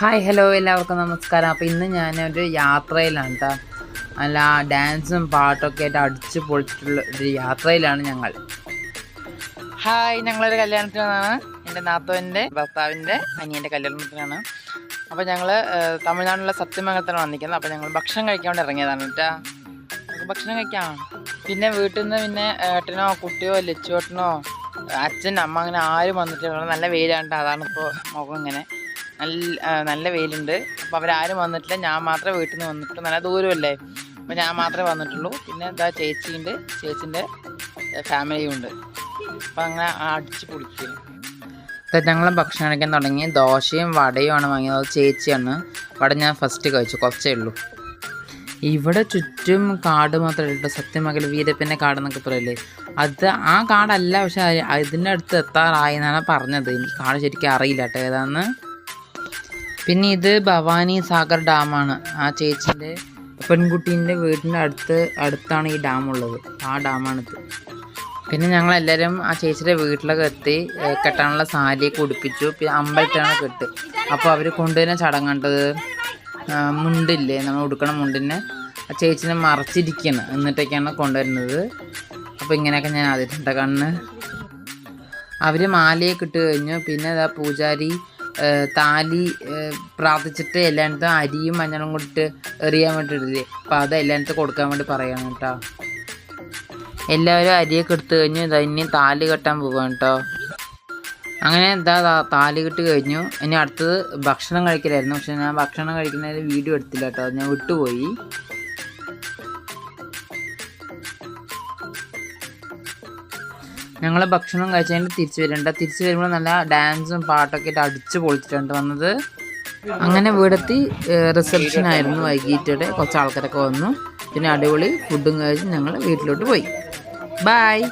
Hi hello എല്ലാവർക്കും നമസ്കാരം. അപ്പോൾ ഇന്ന് ഞാൻ ഒരു യാത്രയിലാണ് കേട്ടോ അല്ല ഡാൻസും പാട്ടൊക്കെ ആയിട്ട് അടിച്ച് പൊളിച്ചിട്ടുള്ള ഒരു യാത്രയിലാണ് ഞങ്ങൾ. ഹായ് ഞങ്ങളൊരു കല്യാണത്തിനാണ്. എന്റെ നാത്തോന്റെ ഭർത്താവിന്റെ അനിയന്റെ കല്യാണത്തിനാണ്. അപ്പോൾ ഞങ്ങൾ തമിഴ്നാട്ടിലുള്ള സത്യമംഗലത്താണ് വന്നിരിക്കുന്നത്. അപ്പോൾ ഞങ്ങൾ ഭക്ഷണം കഴിക്കാൻ ഇറങ്ങിയതാണ് കേട്ടോ ഭക്ഷണം കഴിക്കാം. പിന്നെ വീട്ടിൽ നിന്ന് പിന്നെ ഏട്ടനോ കുട്ടിയോ ലച്ചുവേട്ടനോ അച്ഛൻ അമ്മ അങ്ങനെ ആരും വന്നിട്ടില്ല. നല്ല വെയിലാണ് അതാണ് ഇപ്പോൾ മുഖം ഇങ്ങനെ. നല്ല നല്ല വെയിലുണ്ട്. അപ്പോൾ അവരാരും വന്നിട്ടില്ല. ഞാൻ മാത്രമേ വീട്ടിൽ നിന്ന് വന്നിട്ടുള്ളൂ. നല്ല ദൂരമല്ലേ? അപ്പോൾ ഞാൻ മാത്രമേ വന്നിട്ടുള്ളൂ. പിന്നെ എന്താ ചേച്ചിയുണ്ട് ചേച്ചിന്റെ ഫാമിലിയും ഉണ്ട് അപ്പോൾ അങ്ങനെ അടിച്ച് പൊളിക്കുന്നു ഞങ്ങൾ ഭക്ഷണം കഴിക്കാൻ തുടങ്ങി. ദോശയും വടയുമാണ് വാങ്ങിയത്. ചേച്ചിയാണ്. വട ഞാൻ ഫസ്റ്റ് കഴിച്ചു. കുറച്ചേ ഉള്ളൂ. ഇവിടെ ചുറ്റും കാട് മാത്രമേ ഉള്ളൂ. സത്യമംഗല വീരപ്പന്റെ കാടെന്നൊക്കെ പറയില്ലേ? അത് ആ കാടല്ല. പക്ഷെ അതിന്റെ അടുത്ത് എത്താറായി എന്നാണ് പറഞ്ഞത്. എനിക്ക് കാട് ശരിക്കും അറിയില്ല കേട്ടോ. ഏതാന്ന്? പിന്നെ ഇത് ഭവാനി സാഗർ ഡാമാണ്. ആ ചേച്ചിന്റെ പെൺകുട്ടീന്റെ വീടിന്റെ അടുത്ത് അടുത്താണ് ഈ ഡാം ഉള്ളത് ആ ഡാമാണിത്. പിന്നെ ഞങ്ങൾ എല്ലാവരും ആ ചേച്ചിയുടെ വീട്ടിലൊക്കെ എത്തി കെട്ടാനുള്ള സാരിയൊക്കെ ഉടുപ്പിച്ചു. പിന്നെ അമ്പലത്തിലാണ് കെട്ട്. അപ്പോൾ അവർ കൊണ്ടുവരുന്ന ചടങ്ങേണ്ടത് മുണ്ടില്ലേ? നമ്മൾ ഉടുക്കണ മുണ്ടിനെ. ആ ചേച്ചിനെ മറച്ചിരിക്കണം. എന്നിട്ടൊക്കെയാണ് കൊണ്ടുവരുന്നത്. അപ്പോൾ ഇങ്ങനെയൊക്കെ ഞാൻ ആദ്യമായിട്ട് കണ്ണ്. അവർ മാലയൊക്കെ ഇട്ട് കഴിഞ്ഞു. പിന്നെ അതാ പൂജാരി താലി പ്രാർത്ഥിച്ചിട്ട് എല്ലായിടത്തും അരിയും മഞ്ഞളും കൊണ്ടിട്ട് എറിയാൻ വേണ്ടിയിട്ടില്ലേ അപ്പം അത് എല്ലായിടത്തും കൊടുക്കാൻ വേണ്ടി പറയണം കേട്ടോ. എല്ലാവരും അരിയൊക്കെ എടുത്തു കഴിഞ്ഞു. ഇനി താലി കെട്ടാൻ പോവാണ് കേട്ടോ. അങ്ങനെ എന്താ താലി കെട്ട് കഴിഞ്ഞു. ഇനി അടുത്തത് ഭക്ഷണം കഴിക്കലായിരുന്നു. പക്ഷെ ഞാൻ ഭക്ഷണം കഴിക്കുന്നതിന് വീഡിയോ എടുത്തില്ല കേട്ടോ. ഞാൻ വിട്ടുപോയി. ഞങ്ങൾ ഭക്ഷണം കഴിച്ചതിന് തിരിച്ചു വരുന്നുണ്ട്. തിരിച്ചു വരുമ്പോൾ നല്ല ഡാൻസും പാട്ടൊക്കെ ആയിട്ട് അടിച്ച് പൊളിച്ചിട്ടുണ്ട് വന്നത്. അങ്ങനെ വീടെത്തി റിസപ്ഷൻ ആയിരുന്നു വൈകിട്ടോടെ കുറച്ച് ആൾക്കാരൊക്കെ വന്നു. പിന്നെ അടിപൊളി ഫുഡും കഴിച്ച് ഞങ്ങൾ വീട്ടിലോട്ട് പോയി. ബായ്